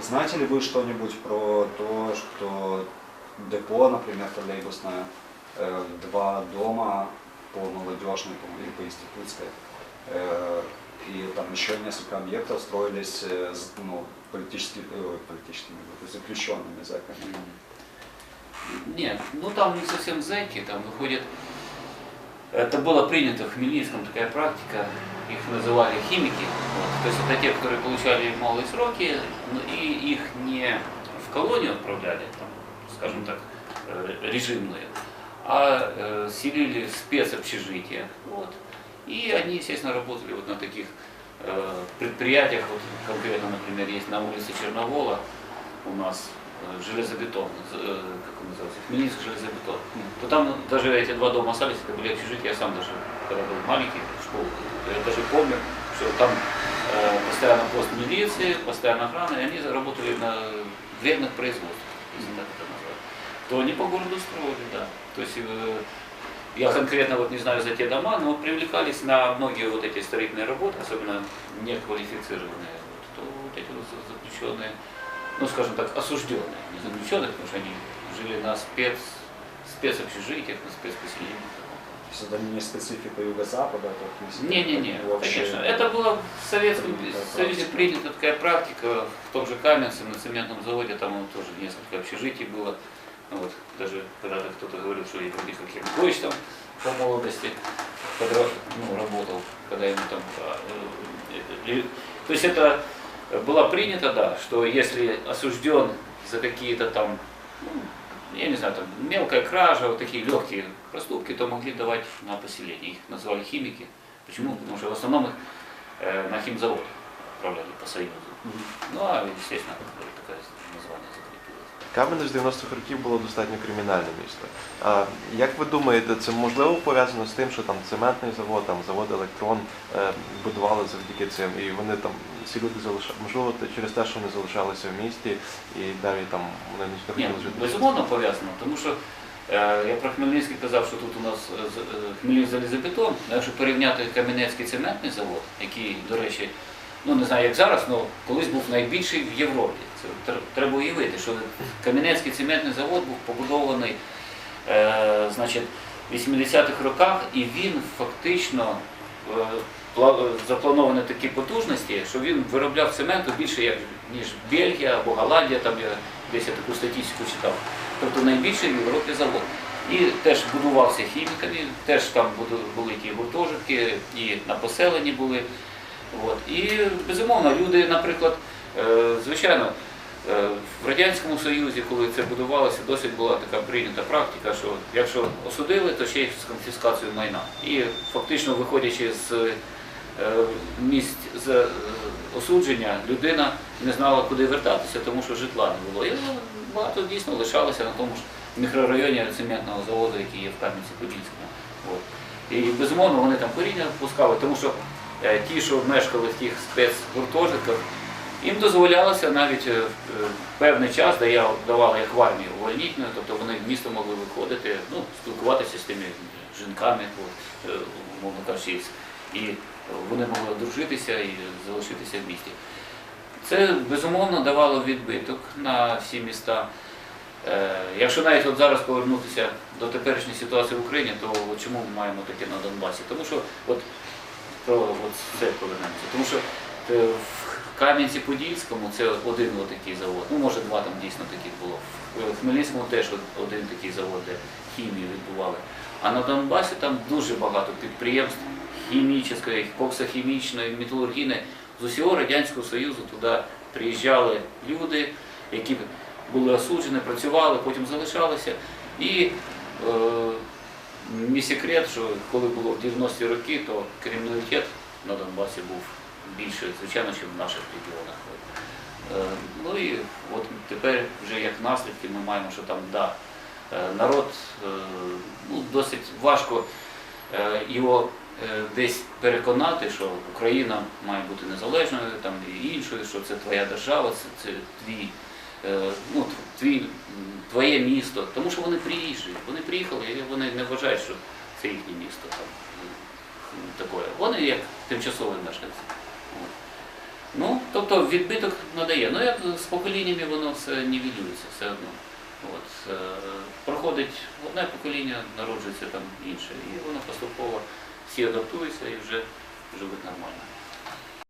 Знаете ли вы что-нибудь про то, что депо, например, троллейбусное, э, два дома по молодежной по- или по институтской, э, и там еще несколько объектов строились э, с- ну, политически, э, политическими то есть заключенными зэками? Нет, ну там не совсем зэки, там выходит... Это было принято в Хмельницком, такая практика, их называли химики. Вот. То есть это те, которые получали малые сроки, ну, и их не в колонию отправляли, там, скажем так, э, режимную, а э, селили в спецобщежитиях. Вот. И они, естественно, работали вот на таких э, предприятиях, вот конкретно, например, есть на улице Черновола у нас железобетон, как он Хмельницк железобетон. То там даже эти два дома остались, это были общежития, я сам даже, когда был маленький, в школу, я даже помню, что там э, постоянно пост милиции, постоянно охрана, и они работали на вредных производствах, если так это назвать. То они по городу строили, да. То есть э, я конкретно вот не знаю за те дома, но привлекались на многие вот эти строительные работы, особенно неквалифицированные, вот, то вот эти вот заключенные, ну скажем так, осужденные, не заключенные, потому что они жили на спец, спецобщежитиях, на спецпоселениях. То есть это не специфика Юго-Запада, Не-не-не, вообще- конечно. Это была в Советском Союзе принята такая практика. В том же Каменце, на цементном заводе, там тоже несколько общежитий было. Вот, даже когда-то кто-то говорил, что я вроде как Янукович там по молодости когда, ну, работал, когда ему там... а, э, то есть это было принято, да, что если осужден за какие-то там, я не знаю, там мелкая кража, вот такие легкие проступки, то могли давать на поселение. Их называли химики. Почему? Потому что в основном их э, на химзавод отправляли по Союзу. Ну, а, естественно, таке названня закріпилось. Кам'янець 90-х років було достатньо кримінальне місто. А як ви думаєте, це можливо пов'язано з тим, що там цементний завод, там завод електрон е, будували завдяки цим, і вони там ці люди залишали, можливо, через те, що вони залишалися в місті, і далі там вони не хотіли жити. безумовно пов'язано, тому що е, я про Хмельницький казав, що тут у нас е, е, Хмельницький залізобетон, якщо порівняти Кам'янецький цементний завод, який, до речі, ну не знаю як зараз, але колись був найбільший в Європі. Це треба уявити, що Кам'янецький цементний завод був побудований е, значить, в 80-х роках, і він фактично е, заплановані такі потужності, що він виробляв цементу більше як, ніж Бельгія або Голландія, там я десь я таку статистику читав. Тобто найбільший в Європі завод. І теж будувався хіміками, теж там були ті гуртожитки, і на поселенні були. От. І безумовно, люди, наприклад, е, звичайно, е, в Радянському Союзі, коли це будувалося, досить була така прийнята практика, що якщо осудили, то ще й з конфіскацією майна. І фактично, виходячи з місць з е, осудження, людина не знала, куди вертатися, тому що житла не було. І багато дійсно лишалося на тому ж мікрорайоні цементного заводу, який є в Кам'янці-Подільському. І безумовно вони там коріння пускали, тому що е, ті, що мешкали в тих спецгуртожитках, їм дозволялося навіть е, в певний час, де я давала як в армію увольнительну, тобто вони в місто могли виходити, ну, спілкуватися з тими жінками, е, умовно кажучи, і вони могли одружитися і залишитися в місті. Це безумовно давало відбиток на всі міста. Е, Якщо навіть от зараз повернутися до теперішньої ситуації в Україні, то чому ми маємо таке на Донбасі? Тому що от про от це повернемося. Тому що е, в Кам'янці-Подільському це один такий завод. Ну може два там дійсно таких було. В Хмельницькому теж один такий завод, де хімію відбували. А на Донбасі там дуже багато підприємств хімічної, коксохімічної, металургійної. З усього Радянського Союзу туди приїжджали люди, які були осуджені, працювали, потім залишалися. І е, не секрет, що коли було в 90-ті роки, то криміналітет на Донбасі був більше, звичайно, ніж в наших регіонах. Е, Ну і от тепер вже як наслідки ми маємо, що там да, е, народ е, ну, досить важко е, його десь переконати, що Україна має бути незалежною там, і іншою, що це твоя держава, це, це твій, е, ну, твій, твоє місто. Тому що вони приїжджі, вони приїхали і вони не вважають, що це їхнє місто. Там, м, таке. Вони як тимчасові мешканці. Ну, тобто відбиток надає. Ну як з поколіннями воно все нівелюється все одно. От, е, проходить одне покоління, народжується там інше, і воно поступово всі адаптуються і вже живуть нормально.